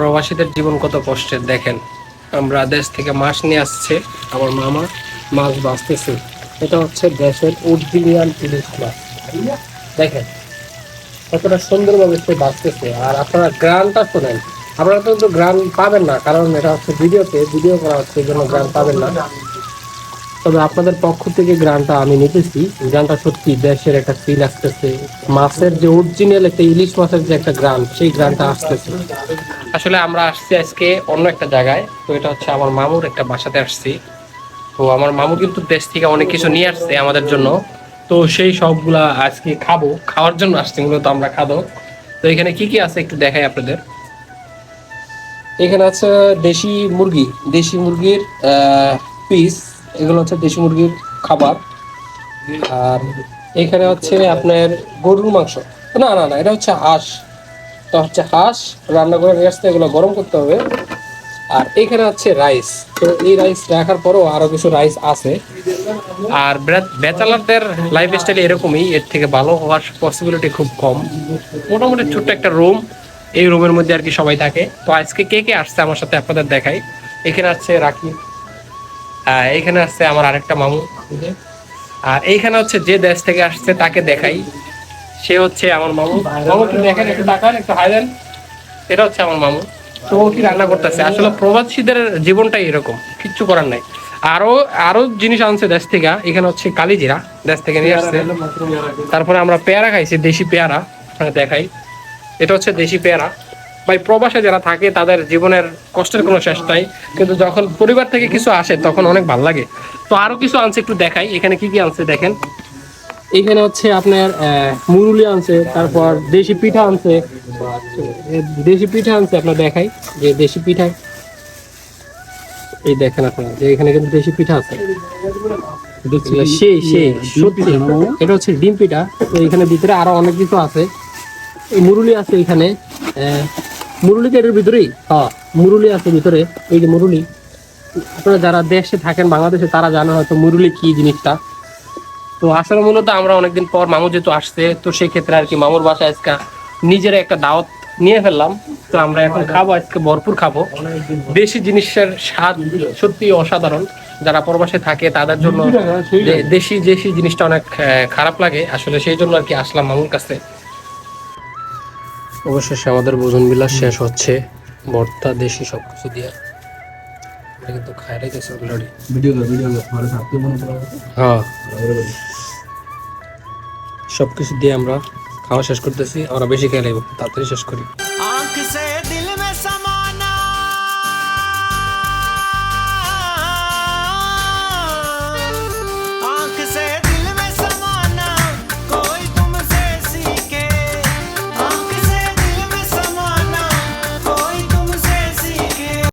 প্রবাসীদের জীবন কত কষ্টের দেখেন। আমরা দেশ থেকে মাছ নিয়ে আসছে, আমার মামা মাছ বাঁচতেছে। এটা হচ্ছে দেশের অরিজিনাল ইলিশ মাছ। দেখেন, কতটা সুন্দরভাবে সে বাঁচতেছে। আর আপনারা গ্রানটা শোনেন। আপনারা তো গ্রান পাবেন না, কারণ এটা হচ্ছে ভিডিওতে। ভিডিও করা হচ্ছে, এই জন্য গ্রান পাবেন না। তবে আপনাদের পক্ষ থেকে গ্রানটা আমি নিতেছি। গ্রানটা সত্যি দেশের একটা ফিল আসতেছে। মাছের যে অরিজিনাল একটা ইলিশ মাছের যে একটা গ্রান, সেই গ্রানটা আসতেছে। আসলে আমরা আসছি আজকে অন্য একটা জায়গায়। তো এটা হচ্ছে আমার মামুর একটা বাসাতে আসছি। তো আমার মামু কিন্তু দেশ থেকে অনেক কিছু নিয়ে আসছে আমাদের জন্য। তো সেই সবগুলা আজকে খাব। খাওয়ার জন্য আসছি মূলত আমরা খাব তো এখানে কি কি আছে একটু দেখাই আপনাদের। এখানে আছে দেশি মুরগি। দেশি মুরগির পিস এগুলো হচ্ছে দেশি মুরগির খাবার। আর এখানে হচ্ছে আপনার গরুর মাংস। না না না, এটা হচ্ছে হাঁস। তো হচ্ছে হাঁস, রান্না করে নিয়ে আসতে এগুলো গরম করতে হবে। আর এখানে হচ্ছে রাইস। তো এই রাইস রাখার পরও আরও কিছু রাইস আছে। আর ব্যাচেলারদের লাইফ স্টাইল এরকমই, এর থেকে ভালো হওয়ার পসিবিলিটি খুব কম। মোটামুটি ছোট্ট একটা রুম এই রুমের মধ্যে আর কি সবাই থাকে। তো আজকে কে কে আসছে আমার সাথে আপনাদের দেখাই। এখানে আসছে রাকিব। এইখানে আসছে আমার আরেকটা মামু। আর এইখানে হচ্ছে যে দেশ থেকে আসছে তাকে দেখাই। সে হচ্ছে আমার মামু। মামু, একটু দেখেন, একটু তাকান, একটু হাই দেন। এটা হচ্ছে আমার মামু। তো ও কি রান্না করতেছে? আসলে প্রবাসীদের জীবনটাই এরকম, কিচ্ছু করার নাই। আরও আরও জিনিস আনছে দেশ থেকে। এখানে হচ্ছে কালিজিরা দেশ থেকে নিয়ে আসছে। তারপরে আমরা পেয়ারা খাইছি, দেশি পেয়ারা দেখাই। এটা হচ্ছে দেশি পেয়ারা। ভাই প্রবাসে যারা থাকে তাদের জীবনের কষ্টের কোনো শেষ নাই। কিন্তু যখন পরিবার থেকে কিছু আসে তখন অনেক ভালো লাগে। তো আরও কিছু আনছে একটু দেখাই। এখানে কি কি আনছে দেখেন? এখানে হচ্ছে আপনার মুরুলি আনছে তারপর দেশি পিঠা আনছে। দেশি পিঠা আনছে আপনার দেখাই। যে দেশি পিঠা। এই দেখেন আপনারা যে এখানে কিন্তু দেশি পিঠা আছে। সেই সেই সত্যি। এটা হচ্ছে ডিম পিঠা। তো এখানে ভিতরে আরও অনেক কিছু আছে। এই মুরুলি আছে এখানে। আহ, মুরুলি এটার ভিতরেই? হ্যাঁ মুরুলি আছে ভিতরে। এই যে মুরুলি আপনারা যারা দেশে থাকেন বাংলাদেশে তারা জানে হয়তো মুরুলি কি জিনিসটা। তো আসলে মূলত আমরা অনেকদিন পর মামু যেহেতু আসছে তো সেই ক্ষেত্রে আর কি মামুর বাসা আজকে নিজের একটা দাওয়াত নিয়ে ফেললাম। তো আমরা এখন খাব আজকে ভরপুর খাব। দেশি জিনিসের স্বাদ সত্যি অসাধারণ। যারা প্রবাসে থাকে তাদের জন্য দেশি দেশি জিনিসটা অনেক খারাপ লাগে। আসলে সেই জন্য আর কি আসলাম মামুর কাছে। অবশেষে আমাদের ভোজন বিলাস শেষ হচ্ছে। ভর্তা দেশি সব কিছু দিয়া। এটা কিন্তু খাই রাখতেছে অলরেডি ভিডিও দাও ভিডিও দাও মনে হ্যাঁ। সব কিছু দিয়ে আমরা খাওয়া শেষ করতেছি। আমরা বেশি খেয়ে নেব তাড়াতাড়ি শেষ করি। আঁখ সে দিল মে সমা